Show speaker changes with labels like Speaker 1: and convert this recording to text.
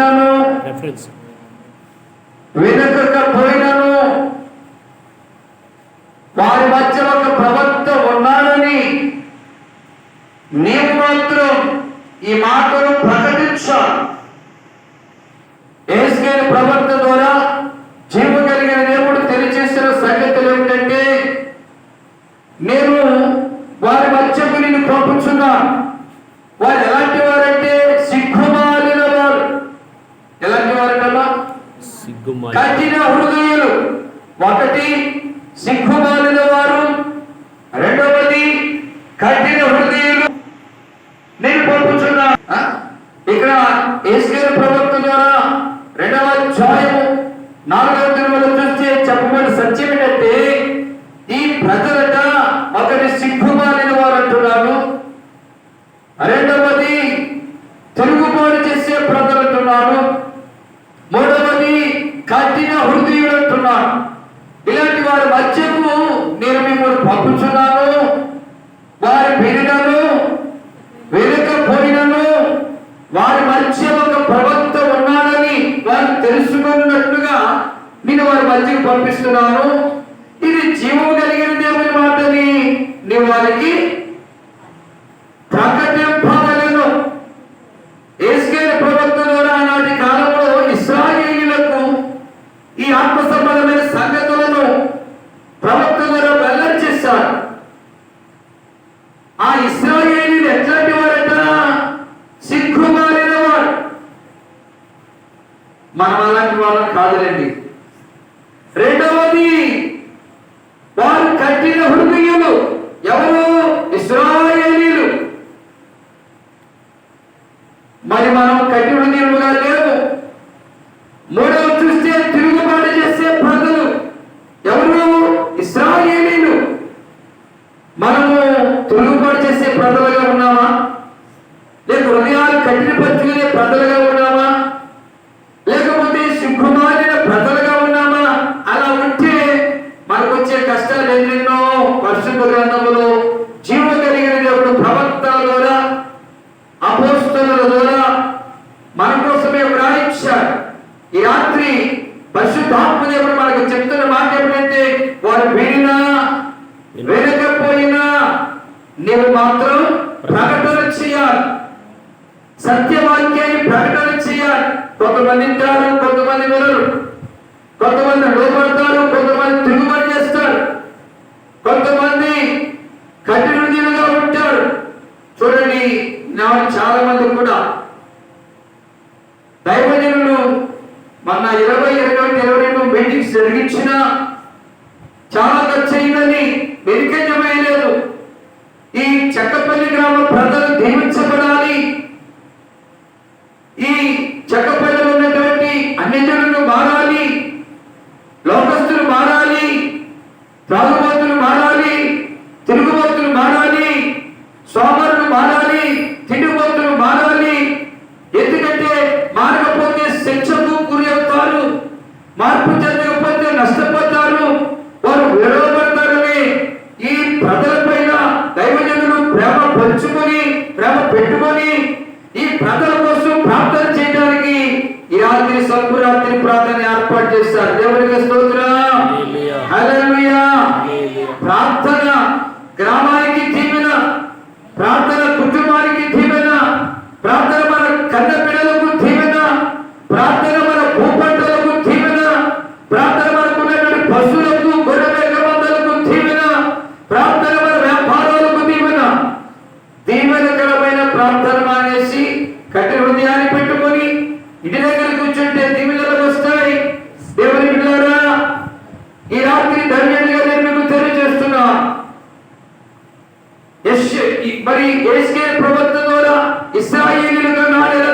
Speaker 1: పోయినను. వెనుకక పోయినను. వారి మధ్య ఒక ప్రవక్త ఉన్నాడని నీవు మాత్రం ఈ మాటను ప్రకటించాలి ఏసుకైన ప్రవక్త ద్వారా కఠిన హృదయులు. ఒకటి సిగ్గుమాలిన వారు. రెండవది కఠిన హృదయులు. నేను పంపుచున్నా. ఇక్కడ ఏసుకేరు ప్రవక్త ద్వారా రెండవ అధ్యాయము నాలుగవ నేను వారి పంపిస్తున్నాను. ఇది జీవము కలిగిన దేవుని మాటని. నేను వారికి ప్రకటింపగలను ఏస్కేల్ ప్రవక్త ద్వారా ఆనాటి కాలంలో ఇస్రాయేలీలకు ఈ ఆత్మ సంబంధమైన సంగతులను ప్రవక్త ద్వారా వెల్లడి చేశారు. ఆ ఇస్రాయేలీలు ఎట్లాంటి వారట? సిగ్గుమాలిన వారు. మనం అలాంటి వాళ్ళం కాదులేండి రెండవది వారు కఠిన హృదయులు ఎవరు ఇస్రాయేలీలు మరి మనం కఠిన హృదయులుగా లేవు మూడవ చూస్తే తిరుగుబాటు చేసే ప్రజలు ఎవరు? ఇస్రాయేలీలు. మనము తిరుగుబాటు చేసే ప్రజలుగా ఉన్నామా? లేక హృదయాలు కఠినపరుచుకునే ప్రజలుగా ఉన్నామా? లేకపోతే సిగ్గుమాలిన ప్రజలుగా ఉన్నామా? అలా ఉంటే మనకు వచ్చే కష్టాలు ఎన్నెన్నో పరిశుద్ధ గ్రంథములో నీవు మాత్రం ప్రకటన చేయాలి. సత్యవాక్యాన్ని ప్రకటన చేయాలి. కొంతమంది వింటారు కొంతమంది వినరు. కొంతమంది లోపడతారు కొంతమంది తిరుగుబడి చేస్తారు. కొంతమంది కఠినగా ఉంటారు. చూడండి నా చాలా మంది కూడా దైవజనులు మొన్న ఇరవై ఇరవై ఇరవై రెండు మీటింగ్స్ జరిగించిన చాలా ఖర్చు అయిందని వెనుకంజమయ్యలేదు ఈ చెక్కపల్లి గ్రామ ప్రజలు దీవించబడాలి. ఈ చెక్కపల్లి ఉన్నటువంటి అన్ని జనులు మారాలి. లోకస్తులు మారాలి. త్రాగుబోతులు మారాలి. తిరుగుబోతులు మారాలి. సోమరులు మారాలి. తిండిబోతులు మారాలి. ఎందుకంటే మారకపోతే శిక్షకు గురి అవుతారు మార్పు చెందకపోతే నష్టపో వారు విడవబడతారని ఈ ప్రజల పైన దైవజనులు ప్రేమ పంచుకొని ప్రేమ పెట్టుకొని ఈ ప్రజల కోసం ప్రార్థన చేయడానికి ఈ రాత్రి సంపురాత్రి ప్రార్థన ఏర్పాటు చేశారు. దేవునికి స్తోత్రం
Speaker 2: హల్లెలూయా.
Speaker 1: హల్లెలూయా
Speaker 2: హల్లెలూయా.
Speaker 1: ప్రార్థన గ్రామానికి దీవెన ప్రార్థన కుటుంబానికి దీవెన ప్రార్థన మన కన్న పిల్లలకు దీవెన ప్రార్థన మన భూపంటలకు దీవెన ప్రార్థన మనకు ఉన్నటువంటి పశువులకు గొర్రె మందలకు దీవెన ప్రార్థన మన వ్యాపారాలకు దీవెన దీవెనకరమైన ప్రార్థన మానేసి కట్టి హృదయాన్ని పెట్టుకొని ఇంటి దగ్గర కూర్చుంటే దీవెనలు వస్తాయి దేవుని బిడ్డలారా ఈ రాత్రి ధన్యంగా నేను మీకు తెలియజేస్తున్నా యెష్ ఈ- మరి ఏస్కే ప్రవక్త ద్వారా ఇస్రాయేలీలుగా నాడు ఎలా